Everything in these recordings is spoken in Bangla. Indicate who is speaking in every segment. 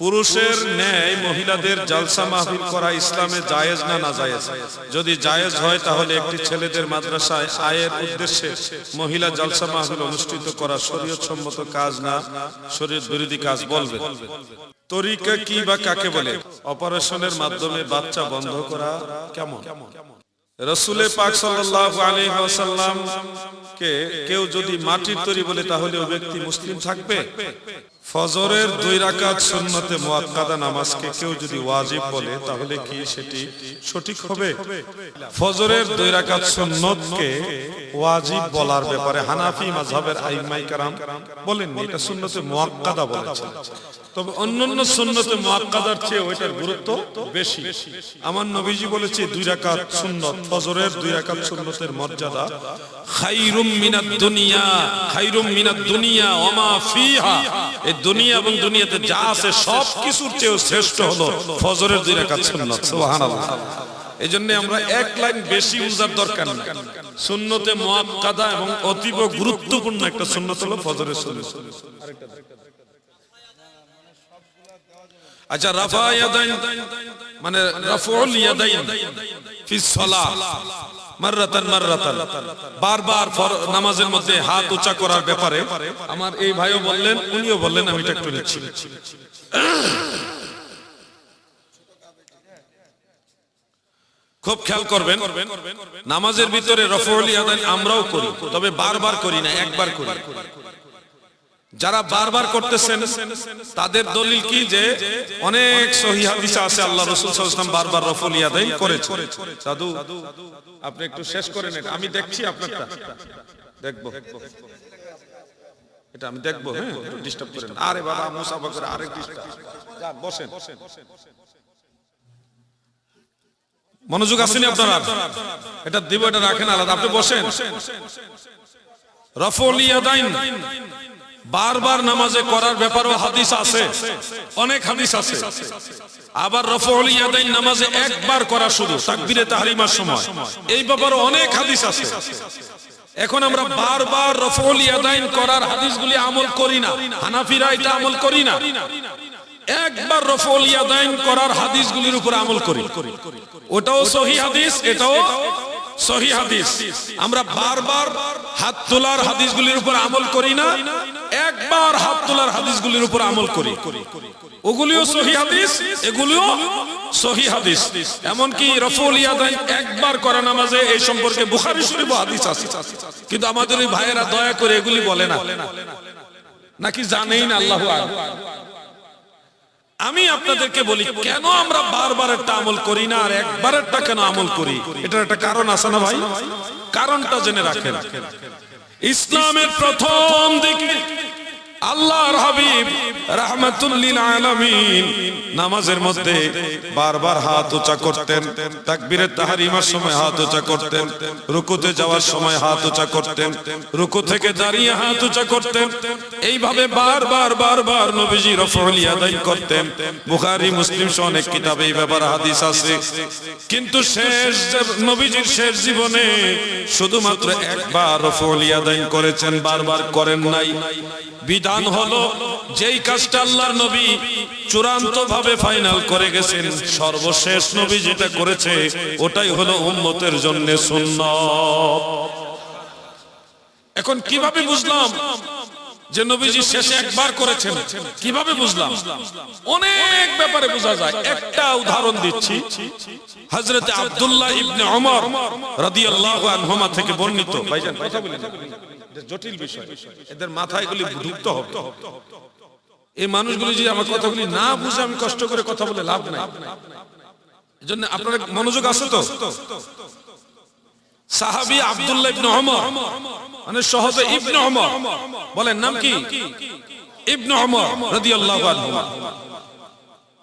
Speaker 1: পুরুষের ন্যায় মহিলাদের জালসা মাহফিল করা ইসলামে জায়েজ না না জায়েজ? যদি জায়েজ হয়, তাহলে একটি ছেলেদের মাদ্রাসায় আয়ের উদ্দেশ্যে মহিলা জালসা মাহফিল অনুষ্ঠিত করা শরীয়ত সম্মত কাজ না? শরীয়ত বিরোধী কাজ বলবে। তরিকা কি বা কাকে বলে? অপারেশনের মাধ্যমে বাচ্চা বন্ধ করা কেমন? রসুলে পাক সাল্লাল্লাহু আলাইহি কে কেউ যদি মাটির তৈরি বলে, তাহলে ওই ব্যক্তি মুসলিম থাকবে? ফজরের দুই রাকাত সুন্নতে মুআক্কাদা নামাজকে কেউ যদি ওয়াজিব বলে, তাহলে কি সেটি সঠিক হবে? ফজরের দুই রাকাত সুন্নতকে ওয়াজিব বলার ব্যাপারে হানাফি মাযহাবের আইমাই কারাম বলেননি, এটা সুন্নতে মুআক্কাদা বলেছেন। তবে অন্যান্য সুন্নতে মুআক্কাদার চেয়ে ওইটার গুরুত্ব বেশি। আমার নবীজি বলেছে, দুই রাকাত সুন্নত, ফজরের দুই রাকাত সুন্নতের মর্যাদা খাইরুম মিনাদ দুনিয়া, খাইরুম মিনাদ দুনিয়া ওমা ফিহা। এই দুনিয়া এবং দুনিয়াতে যা আছে সব কিছুর চেয়েও শ্রেষ্ঠ হলো ফজরের দুই রাকাত সুন্নত, সুবহানাল্লাহ। এই জন্য আমরা এক লাইন বেশি উজার দরকার নেই। সুন্নতে মুআক্কাদা এবং অতীব গুরুত্বপূর্ণ একটা সুন্নত হলো ফজরের সুন্নত। আচ্ছা রাফা ইয়াদাইন মানে রাফউল ইয়াদাইন ফি সালাহ, মাররাতান মাররাতান। বারবার নামাজের মধ্যে হাত উঁচা করার ব্যাপারে আমার এই ভাইও বললেন, উনিও বললেন, আমি এটা একটু নিচ্ছি। খুব খেয়াল করবেন, নামাজের ভিতরে রফউল ইয়াদাইন আমরাও করি, তবে বারবার করি না, একবার করি। যারা বারবার করতেছেন তাদের দলিল কি যে অনেক সহি হাদিসে আছে আল্লাহ রাসূল সাল্লাল্লাহু আলাইহি বারবার রফুল ইয়াদাইন করেছে সাধু আপনি একটু শেষ করে নেন আমি দেখছি আপনারটা। দেখব। এটা আমি দেখব হ্যাঁ ডিস্টার্ব করেন আরে বাবা মুসাফা করে আরেক ডিস্টার্ব যান বসেন। মনোযোগ আসেনি আপনারা এটা দিব এটা রাখেন আলাদা। আপনি বসেন। রফুল ইয়াদাইন। বারবার নামাজে করার ব্যাপারেও হাদিস আছে, অনেক হাদিস আছে। আবার রফউল ইয়াদাইন নামাজে একবার করা শুরু, তাকবীরে তাহরিমার সময়। এই ব্যাপারে অনেক হাদিস আছে। এখন আমরা বারবার রফউল ইয়াদাইন করার হাদিসগুলি আমল করি না। হানাফিরা এটা আমল করি না। একবার রফউল ইয়াদাইন করার হাদিসগুলির উপর আমল করি। ওটাও সহি হাদিস, এটাও সহি হাদিস। আমরা বারবার হাত তোলার হাদিসগুলির উপর আমল করি না, একবার হাত তোলার হাদিসগুলির উপর আমল করি। ওগুলিও সহি হাদিস, এগুলিও সহি হাদিস। এমনকি রফুল ইয়াদাইন একবার করা নামাজে এই সম্পর্কে বুখারী শরীফ হাদিস আছে। কিন্তু আমাদের ওই ভাইয়েরা দয়া করে এগুলি বলে না। নাকি জানেই না, আল্লাহু আমি আপনাদেরকে বলি, কেন আমরা বারবার একটা আমল করি না আর একবার একটা কেন আমল করি? এটার একটা কারণ আছে না ভাই? কারণটা জেনে রাখেন। ইসলামের প্রথম দিকে আল্লাহর হাবিব রাহমাতুল্লিল আলামিন নামাজের মধ্যে বারবার হাত উঁচা করতেন তাহরিমার সময় হাত উঁচা করতেন, রুকুতে যাওয়ার সময় হাত উঁচা করতেন, রুকু থেকে দাঁড়িয়ে হাত উঁচা করতেন বারবার বারবার নবীজি করতেন। বুখারী, মুসলিম সহ অনেক কিতাবে এই ব্যাপারে হাদিস আছে। কিন্তু শেষ নবীজির শেষ জীবনে শুধুমাত্র একবার রফউল ইয়াদাইন করেছেন, বারবার করেন নাই। বিধান হলো, যেই কাজটা আল্লাহর নবী চূড়ান্ত ভাবে ফাইনাল করে গেছেন, সর্বশেষ নবী যেটা করেছে, ওটাই হলো উম্মতের জন্য সুন্নাত। এখন কীভাবে বুঝলাম যে নবীজি শেষে একবার করেছেন? কীভাবে বুঝলাম? অনেক ব্যাপারে বোঝা যায়। একটা উদাহরণ দিচ্ছি। হযরতে আব্দুল্লাহ ইবনে ওমর রাদিয়াল্লাহু আনহুমা থেকে বর্ণিত। ভাইজান, কথা বলেন। জটিল বিষয়। এদের হবে। এই মানুষগুলি যদি আমার কথাগুলি না বুঝে আমি কষ্ট করে কথা বলে লাভ নাই। আপনার মনোযোগ আছে তো। সাহাবী আব্দুল্লাহ ইবনে ওমর মানে সহজে ইবনে ওমর, বলেন নাম কি? ইবনে ওমর রাদিয়াল্লাহু আনহু।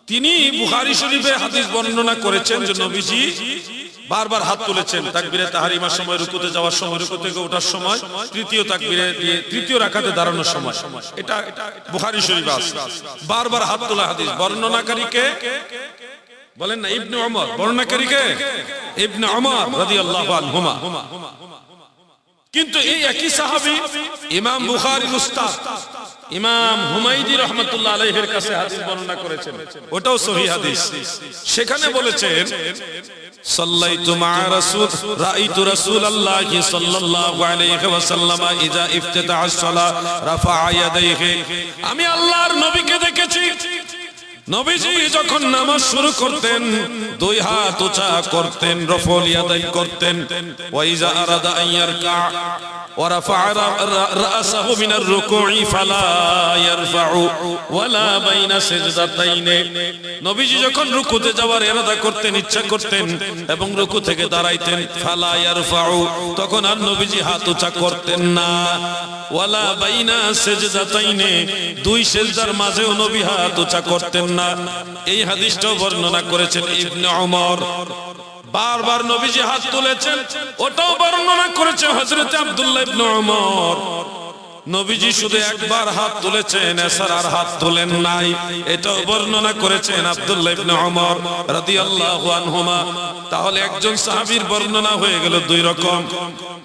Speaker 1: তিনি বুখারী শরীফে হাদিস বর্ণনা করেছেন যে নবীজি বারবার হাত তুলেছেন তাকবীরে তাহরিমার সময়, রুকুতে যাওয়ার সময়, রুকু থেকে ওঠার সময়, তৃতীয় তাকবীরে দিয়ে তৃতীয় রাকাতে দাঁড়ানোর সময়। এটা বুখারী শরীফে আছে। বারবার হাত তোলা হাদিস। বর্ণনাকারী কে বলেন না, ইবনে ওমর বর্ণনাকারী কে ইবনে ওমর রাদিয়াল্লাহু আনহুমা। কিন্তু এই একই সাহাবী, ইমাম বুখারীর উস্তাদ ইমাম হুমাইদি রহমাতুল্লাহ আলাইহির কাছে হাদিস বর্ণনা করেছেন। ওটাও সহিহ হাদিস। সেখানে বলেছেন সাল্লাইতু মা রাসূল, রাআইতু রাসূলাল্লাহি সাল্লাল্লাহু আলাইহি ওয়াসাল্লাম ইজা ইফতিতাহ আস-সালাহ রাফা'a ইয়াদাইহি। আমি আল্লাহর নবীকে দেখেছি। নবীজি যখন নামাজ শুরু করতেন, দুই হাত উঁচা করতেন, রফল ইয়াদাই করতেন। ওয়াইজা আরাদা আইয়ারকা ورفع رأسه من الركوع فلا يرفع ولا بين سجدتين নবীজি যখন রুকুতে যাওয়ার ইরাদা করতেন ইচ্ছা করতেন এবং রুকু থেকে দাঁড়াইতেন ফালা ইয়ারফাউ তখন আর নবীজি হাত উঁচা করতেন না ওয়ালা বাইনা সেজদাতাইনে দুই সেজদার মাঝেও নবী হাত উঁচা করতেন না এই হাদিসটাও বর্ণনা করেছেন ইবনে ওমর বারবার নবীজি হাত তুলেছেন, ওটাও বর্ণনা করেছে হযরত আব্দুল্লাহ ইবনে ওমর নবীজি শুধু একবার হাত তুলেছেন, এছাড়া আর হাত তোলেন নাই। এটাও বর্ণনা করেছেন আব্দুল্লাহ ইবনে ওমর রাদিয়াল্লাহু আনহুমা। তাহলে একজন সাহাবীর বর্ণনা হয়ে গেল দুই রকম।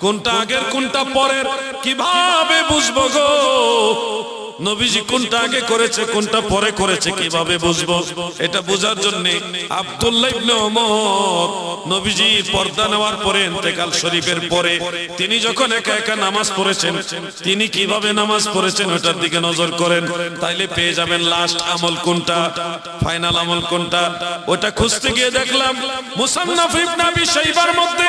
Speaker 1: কোনটা আগের, কোনটা পরের, কীভাবে বুঝব গো? নবীজি কোনটা আগে করেছে, কোনটা পরে করেছে, কীভাবে বুঝব? এটা বোঝার জন্য আব্দুল্লাহ ইবনে ওমর নবীজি পর্দা নেওয়ার পরে ইন্তেকাল শরীফের পরে তিনি যখন একা একা নামাজ পড়েছেন, তিনি কীভাবে নামাজ পড়েছেন ওটার দিকে নজর করেন। তাইলে পেয়ে যাবেন লাস্ট আমল কোনটা ফাইনাল আমল কোনটা, ওটা খুঁজতে গিয়ে দেখলাম মুসান্নাফ ইবনে আবি শাইবার মধ্যে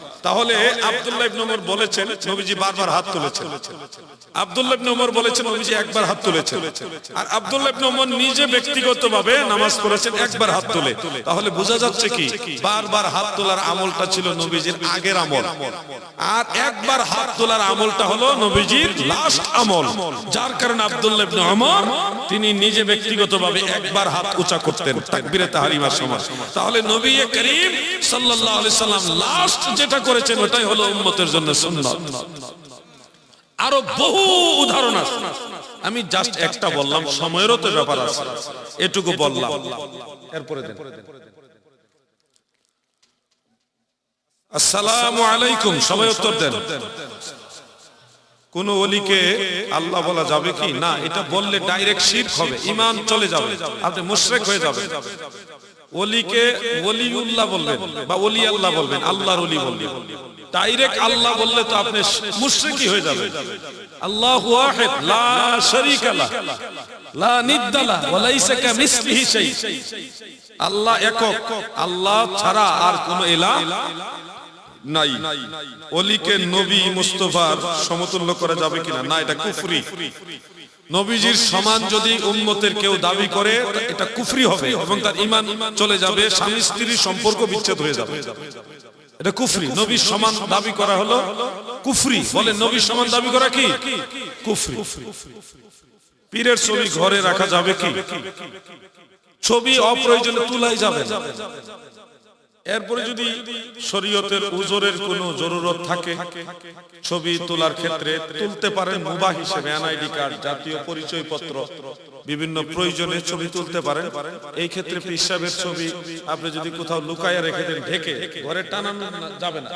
Speaker 1: তাহলে আব্দুল্লাহ ইবনে ওমর বলেছেন নবীজি বারবার হাত তুলেছেন। আব্দুল্লাহ ইবনে ওমর বলেছেন নবীজি একবার হাত তুলেছেন। আর আব্দুল্লাহ ইবনে ওমর নিজে ব্যক্তিগতভাবে নামাজ পড়েছেন একবার হাত তুলে। তাহলে বোঝা যাচ্ছে কি বারবার হাত তোলার আমলটা ছিল নবীজির আগের আমল। আর একবার হাত তোলার আমলটা হলো নবীজির লাস্ট আমল। যার কারণে আব্দুল্লাহ ইবনে ওমর তিনি নিজে ব্যক্তিগতভাবে একবার হাত উঁচা করতেন তাকবীরে তাহরিমার সময়। তাহলে নবী করিম সাল্লাল্লাহু আলাইহি সাল্লাম লাস্ট যেটা করেছেন, ওটাই হলো উম্মতের জন্য সুন্নাত। আরও বহু উদাহরণ আছে। আমি জাস্ট একটা বললাম, সময়েরও তো ব্যাপার আছে। এটুকু বললাম। এরপরে দেন। আসসালামু আলাইকুম, সবাই উত্তর দেন। কোন ওলিকে আল্লাহ বলা যাবে কি? না, এটা বললে ডাইরেক্ট শিরক হবে, ঈমান চলে যাবে। আপনি মুশরিক হয়ে যাবে ওলিকে ওলিউল্লাহ বলবেন বা ওলি আল্লাহ বলবেন, আল্লাহর ওলি বলবেন। ডাইরেক্ট আল্লাহ বললে তো আপনি মুশরিকি হয়ে যাবে আল্লাহু ওয়াহিদ, লা শারীকা লা লা নিদ্দা ওয়া লাইসা কামিসলিহি শাই আল্লাহ একক, আল্লাহ ছাড়া আর কোন ইলাহ নাই। অলিকে নবী মুস্তফার সমতুল্য করা যাবে কিনা? না, এটা কুফরি। নবীজির সমান যদি উম্মতের কেউ দাবি করে এটা কুফরি হবে এবং তার ইমান চলে যাবে স্বামী স্ত্রীর সম্পর্ক বিচ্ছেদ হয়ে যাবে। এটা কুফরি। নবীর সমান দাবি করা হলো কুফরি। বলে নবীর সমান দাবি করা কি? কুফরি। পীরের ছবি ঘরে রাখা যাবে কি? ছবি অপ্রয়োজনে তুলাই যাবে এরপরে যদি শরীয়তের উজরের কোনো জরুরত থাকে, ছবি তোলার ক্ষেত্রে তুলতে পারেন মুবাহ হিসেবে, এনআইডি কার্ড, জাতীয় পরিচয় পত্র বিভিন্ন প্রয়োজনে ছবি তুলতে পারেন। এই ক্ষেত্রে পিসাবের ছবি আপনি যদি কোথাও লুকায় রেখে দেন, ঢেকে, ঘরে টানানো যাবে না।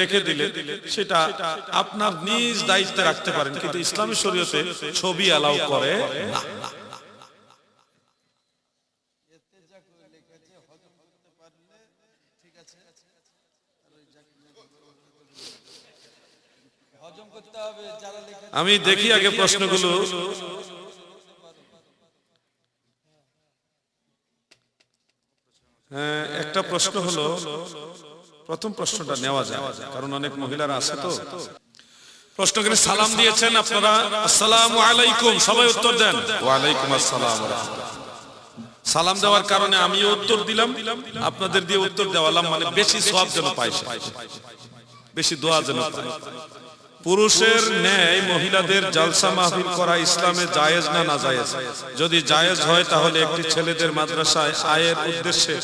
Speaker 1: রেখে দিলে সেটা আপনার নিজ দায়িত্বে রাখতে পারেন, কিন্তু ইসলামী শরীয়তে ছবি অ্যালাউ করে না। আমি দেখি আগে প্রশ্নগুলো। হ্যাঁ, একটা প্রশ্ন হলো প্রথম প্রশ্নটা নেওয়া যায় কারণ অনেক মহিলারা আছে তো। প্রশ্ন করে সালাম দিয়েছেন আপনারা। আসসালামু আলাইকুম সবাই উত্তর দেন। ওয়ালাইকুম আসসালাম ওয়া রাহমাতুল্লাহ। সালাম দেওয়ার কারণে আমি উত্তর দিলাম, আপনাদের দিয়ে উত্তর দেওয়ালাম মানে বেশি সওয়াব যেন সে। বেশি দোয়া যেন পায়। পুরুষের ন্যায় মহিলাদের জালসা মাহফিল করা ইসলামে জায়েজ না না জায়েজ? যদি জায়েজ হয়, তাহলে একটি ছেলেদের মাদ্রাসায় আয়ের উদ্দেশ্যে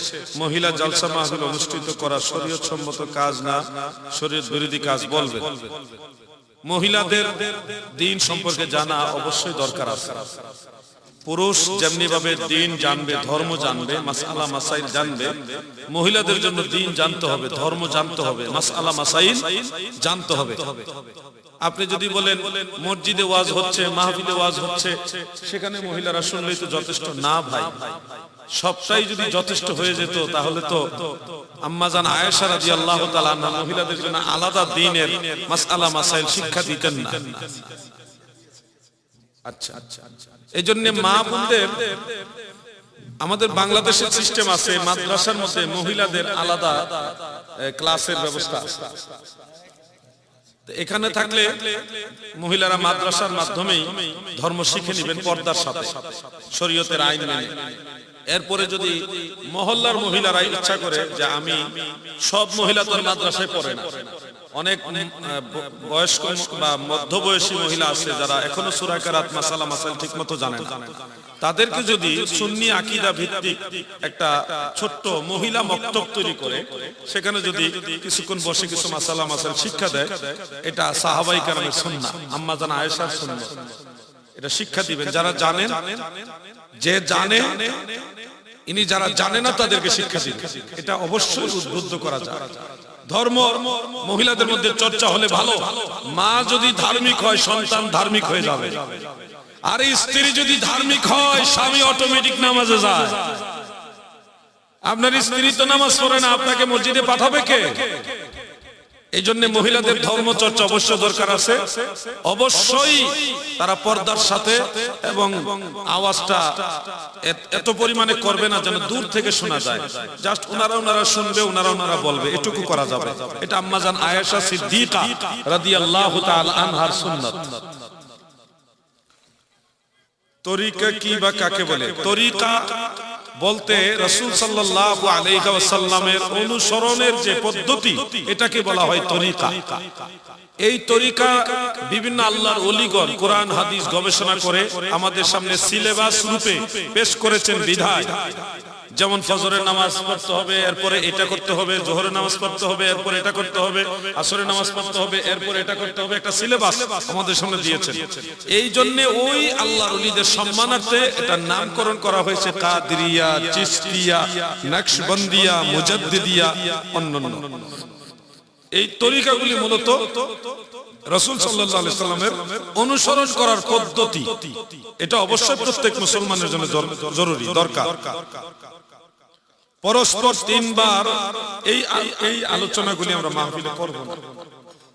Speaker 1: মহিলা জালসা মাহফিল অনুষ্ঠিত করা শরীয়ত সম্মত কাজ না? শরীয়ত বিরোধী কাজ বলবে। মহিলাদের দিন সম্পর্কে জানা অবশ্যই দরকার আছে। পুরুষ যেমনি ভাবে দিন জানবে, ধর্ম জানবে, মাসআলা, মাসাইল জানবে, মহিলাদের জন্য দিন জানতে হবে, ধর্ম জানতে হবে, মাসআলা, মাসাইল জানতে হবে। আপনি যদি বলেন, মসজিদে ওয়াজ হচ্ছে, মাহফিলে ওয়াজ হচ্ছে, সেখানে মহিলারা শুনলেই তো যথেষ্ট। না ভাই, সবটাই যদি যথেষ্ট হয়ে যেত, তাহলে তো আম্মাজান আয়েশা রাদিয়াল্লাহু তাআলা আনহা মহিলাদের জন্য আলাদা দিনের মাসআলা, মাসাইল শিক্ষা দিতেন না। আচ্ছা এই জন্য মা বোনদের আমাদের বাংলাদেশের সিস্টেম আছে মাদ্রাসার মধ্যে মহিলাদের আলাদা ক্লাসের ব্যবস্থা। এখানে থাকলে মহিলারা মাদ্রাসার মাধ্যমেই ধর্ম শিখে নেবেন পর্দার সাথে। শরীয়তের আইন মেনে। এরপরে যদি মহল্লার মহিলারা ইচ্ছা করে যে আমি সব মহিলা তোর মাদ্রাসায় পড়ে না। অনেক বয়স্ক বা মধ্যবয়সী মহিলা আছে যারা এখনও সুরাকারাত মাসালা মাসাল ঠিক মতো জানে না। তাদেরকে যদি সুন্নি আকিদা ভিত্তিক একটা ছোট্ট মহিলা মক্তব তৈরি করে, সেখানে যদি কিছুক্ষণ বসে কিছু মাসালা মাসাল শিক্ষা দেয়, এটা সাহাবাই কারণের সুন্না। আম্মা জানা আয়েশার সুন্না। এটা শিক্ষা দিবেন। যারা জানেন, যে জানে ইনি যারা জানে না তাদেরকে শিক্ষা দিন। এটা অবশ্যই উদ্বুদ্ধ করা যায় ধর্ম মহিলাদের মধ্যে চর্চা হলে ভালো। মা যদি ধার্মিক হয়, সন্তান ধার্মিক হয়ে যাবে। আর স্ত্রী যদি ধার্মিক হয়, স্বামী অটোমেটিক নামাজে যায়। আপনার স্ত্রী তো নামাজ পড়ে না, আপনাকে মসজিদে পাঠাবে কে? এই জন্য মহিলাদের ধর্ম চর্চা অবশ্য দরকার আছে। অবশ্যই তারা পর্দার সাথে এবং আওয়াজটা এত- এত পরিমাণে করবে না যেন দূর থেকে শোনা যায়। জাস্ট ওনারা ওনারা শুনবে, ওনারা ওনারা বলবে। এটুকু করা যাবে। এটা আম্মাজান আয়েশা সিদ্দিকা রাদিয়াল্লাহু তাআলা আনহার সুন্নাত। তরিকা কি বা কাকে বলে? তরিকা বলতে রসুল আলাইহি অনুসরণের যে পদ্ধতি, এটাকে বলা হয় তরিকা। এই তরিকা বিভিন্ন আল্লাহর অলিগন কোরআন, হাদিস গবেষণা করে আমাদের সামনে সিলেবাস রূপে পেশ করেছেন বিধায়। যেমন ফজরের নামাজ পড়তে হবে, এরপরে এটা করতে হবে, জোহরের নামাজ পড়তে হবে, এরপরে এটা করতে হবে, আসরের নামাজ পড়তে হবে, এরপরে এটা করতে হবে, একটা সিলেবাস আমাদের সামনে দিয়েছেন। এই জন্য ওই আল্লাহর ওলিদের সম্মানার্থে এটা নামকরণ করা হয়েছে, কাদরিয়া, চিশতিয়া, নকশবন্দিয়া, মুজাদ্দিদিয়া, অন্যান্য। এই তরিকাগুলি মূলত রসুল সাল্লামের অনুসরণ করার পদ্ধতি। এটা অবশ্যই প্রত্যেক মুসলমানের জন্য জরুরি, দরকার। পরস্পর তিনবার এই এই আলোচনাগুলি আমরা মাহফিলে করব না।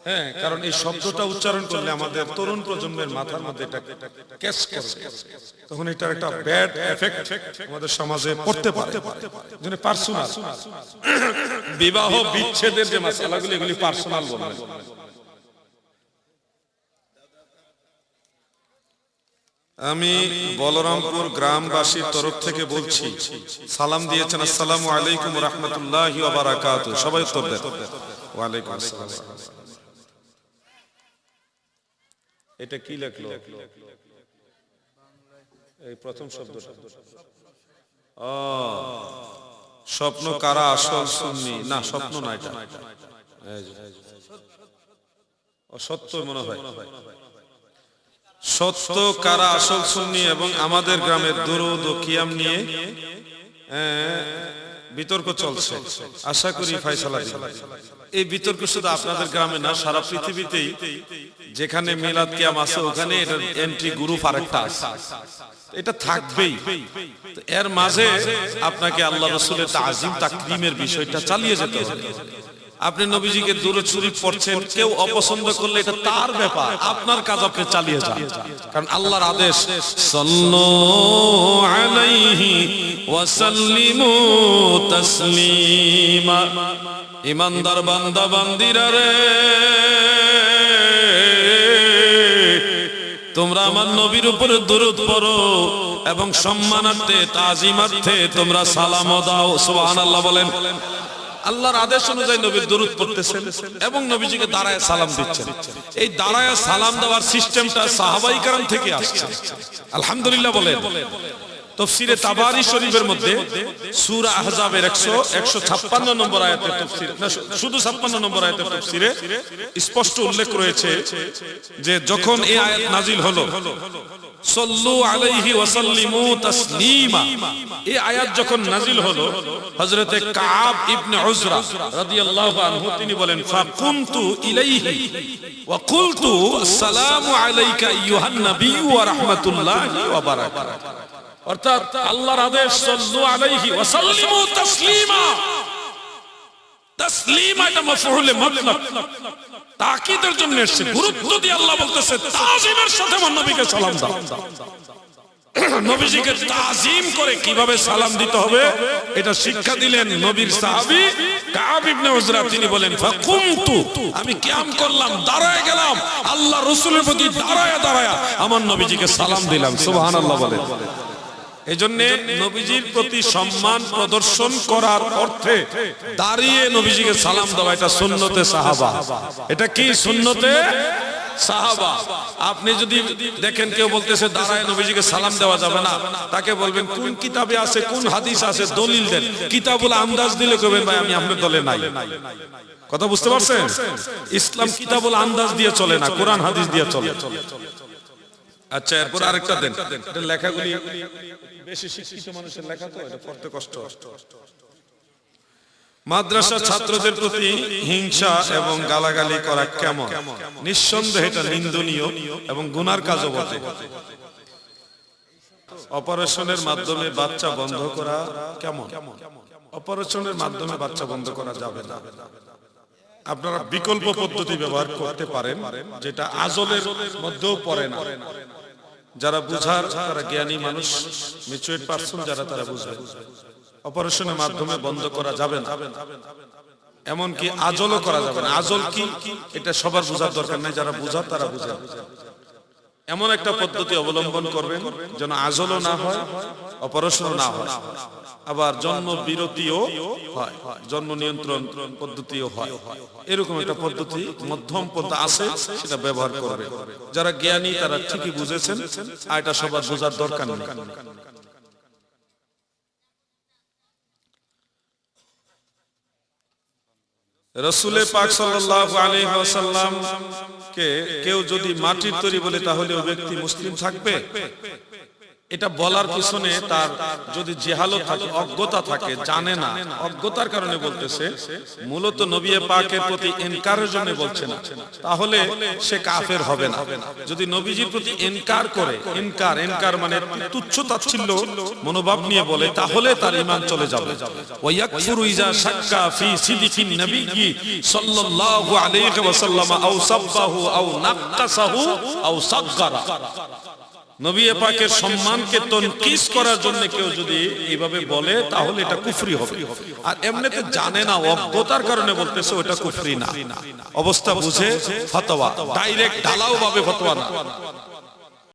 Speaker 1: হ্যাঁ কারণ এই শব্দটা উচ্চারণ করলে আমাদের তরুণ প্রজন্মের মাথার মধ্যে এটা ক্যাচ করবে তখন এটার একটা ব্যাড এফেক্ট আমাদের সমাজে পড়তে পারে। জন্য পার্সোনাল বিবাহ বিচ্ছেদের যে মশালাগুলি, এগুলি পার্সোনাল বলবেন আমি বলরামপুর গ্রামবাসীর তরফ থেকে বলছি, সালাম দিয়েছেন, আসসালামু আলাইকুম রহমতুল্লাহ সবাই উত্তর এটা কি লেখলো? এই প্রথম শব্দটা। ও স্বপ্ন কারা আসল শুননি না, স্বপ্ন না এটা। এই যে। ও সত্য মনে হয়। সত্য, কারা আসল সুন্নি এবং আমাদের গ্রামের দুরুদ ও কিয়াম নিয়ে বিতর্ক চলছে। আশা করি ফাইসালা। এই বিতর্ক শুধু আপনাদের গ্রামে না, সারা পৃথিবীতেই যেখানে মিলাদ কিয়াম আছে, ওখানে এটার এন্ট্রি গ্রুপ আরেকটা আছে। এটা থাকবেই। এর মাঝে আপনাকে আল্লাহ রসুলের তাজিম, তাকরিমের বিষয়টা চালিয়ে যেতে হবে। আপনি নবীজিকে দূরে চুরি পড়ছেন, কেউ অপছন্দ করলে এটা তার ব্যাপার, আপনার কাজ আপনি চালিয়ে যান। কারণ আল্লাহর আদেশ ইমানদার বান্দা, বান্দিরা রে, তোমরা আমার নবীর উপরে দরুদ পড়ো এবং সম্মানার্থে, তাজিমার্থে তোমরা সালাম দাও। সুবহানাল্লাহ বলেন আল্লাহর আদেশ অনুযায়ী নবীর দরুদ পড়তেছেন এবং নবীজিকে দাঁড়ায় সালাম দিচ্ছেন। এই দাঁড়ায় সালাম দেওয়ার সিস্টেমটা সাহাবাই কারণ থেকে আসছে। আলহামদুলিল্লাহ বলেন। তফসিরে তাবারি শরীফের মধ্যে সূরা আহজাবের 100 156 নম্বর আয়াতের তফসির শুধু 56 নম্বর আয়াতের তফসিরে স্পষ্ট উল্লেখ রয়েছে যে যখন এই আয়াত নাজিল হলো সল্লু আলাইহি ওয়াসাল্লিমু তাসলিমা। এই আয়াত যখন নাজিল হলো হযরতে কাব ইবনে উজরা রাদিয়াল্লাহু আনহু তিনি বলেন ফাকুমতু ইলাইহি ওয়া কুলতু আসসালামু আলাইকা আইয়ুহান নবী ওয়া রাহমাতুল্লাহি ওয়া বারাকাতুহু। অর্থাৎ আল্লাহর আদেশ, সল্লু আলাইহি ওয়া সাল্লিমু তাসলিমা। তাসলিমা এটা মাফউলে মুতলাক তাকিদের জন্য এসেছে। গুরুত্ব দিয়ে আল্লাহ বলতেছে, তাজিমের সাথে আমার নবীকে সালাম দাও। নবীজিকে তাজিম করে কীভাবে সালাম দিতে হবে, এটা শিক্ষা দিলেন নবীর সাহাবী কাব ইবনে উজরা। তিনি বলেন, ফাকুমতু, আমি কিয়াম করলাম, দাঁড়ায় গেলাম। আল্লাহ রাসূলের প্রতি দাঁড়ায় দাঁড়ায় আমার নবীজিকে সালাম দিলাম। সুবহানাল্লাহ বলেন। এই জন্য নবীজির প্রতি সম্মান প্রদর্শন করার অর্থে দাঁড়িয়ে নবীজিকে সালাম দেওয়া এটা সাহাবা। এটা কি সুন্নতে? আপনি যদি দেখেন কেউ বলতেছে দাঁড়ায় নবীজিকে সালাম দেওয়া যাবে না, তাকে বলবেন, কোন কিতাবে আছে, কোন হাদিস আছে, দলিল দেন। কিতাবুল আন্দাজ দিলে কবেন ভাই, আমি আপনার দলে নাই। কথা বুঝতে পারছেন? ইসলাম কিতাবুল আন্দাজ দিয়ে চলে না, কোরআন হাদিস দিয়ে চলে। আচ্ছা এরপর আরেকটা দেন। লেখাগুলি বেশি শিক্ষিত মানুষের লেখা তো এটা পড়তে কষ্ট। মাদ্রাসা ছাত্রদের প্রতি হিংসা এবং গালাগালি করা কেমন? নিঃসন্দেহে এটা নিন্দনীয় এবং গুনার কাজও বটে। অপারেশনের মাধ্যমে বাচ্চা বন্ধ করা কেমন? অপারেশনের মাধ্যমে বাচ্চা বন্ধ করা যাবে না। আপনারা বিকল্প পদ্ধতি ব্যবহার করতে পারেন, যেটা আজলের মধ্যেও পড়ে না। যারা বুঝার, তারা জ্ঞানী মানুষ মেচুয়েট পারসন যারা, তারা বুঝবে। অপারেশনের মাধ্যমে বন্ধ করা যাবে না। এমনকি আজলও করা যাবে না। আজল কি? এটা সবার বোঝার দরকার নাই। যারা বুঝার, তারা বুঝে। এমন একটা পদ্ধতি অবলম্বন করবেন যেন আজলও না হয় অপারেশনও না হয়। আবার জন্ম বিরতিও হয় জন্ম নিয়ন্ত্রণ পদ্ধতিও হয়। এরকম একটা পদ্ধতি, মধ্যম পন্থা আছে, সেটা ব্যবহার করবে। যারা জ্ঞানী, তারা ঠিকই বুঝেছেন, আর এটা সবার বোঝার দরকার নেই। রসুলে পাক ওয়াসাল্লাম কে কেউ যদি মাটির তৈরি বলে, তাহলে ও ব্যক্তি মুসলিম থাকবে? এটা বলার পিছনে তার যদি জেহালত থাকে, অজ্ঞতা থাকে, জানে না, অজ্ঞতার কারণে বলতেছে, মূলত নবী পাকের প্রতি এনকারের জন্য বলছে না। তাহলে সে কাফের হবে না। যদি নবীজির প্রতি এনকার করে এনকার এনকার মানে তুচ্ছ তাচ্ছিল্য, মনোভাব নিয়ে বলে, তাহলে তার ঈমান চলে যাবে। ওয়ায়াকফুরু ইজা শাক্কা ফি সিদিকিন নবিয়্যি সাল্লাল্লাহু আলাইহি ওয়াসাল্লাম, আও সাব্বাহু, আও নাক্কাসাহু, আও সাগগারা। নবী পাকের সম্মানকে তনকিস করার জন্য কেউ যদি এইভাবে বলে তাহলে এটা কুফরি হবে। আর এমনিতে জানে না অজ্ঞতার কারণে বলতেছে ওটা কুফরি না। অবস্থা বুঝে ফতোয়া। ডাইরেক্ট ঢালাও ভাবে ফতোয়া না।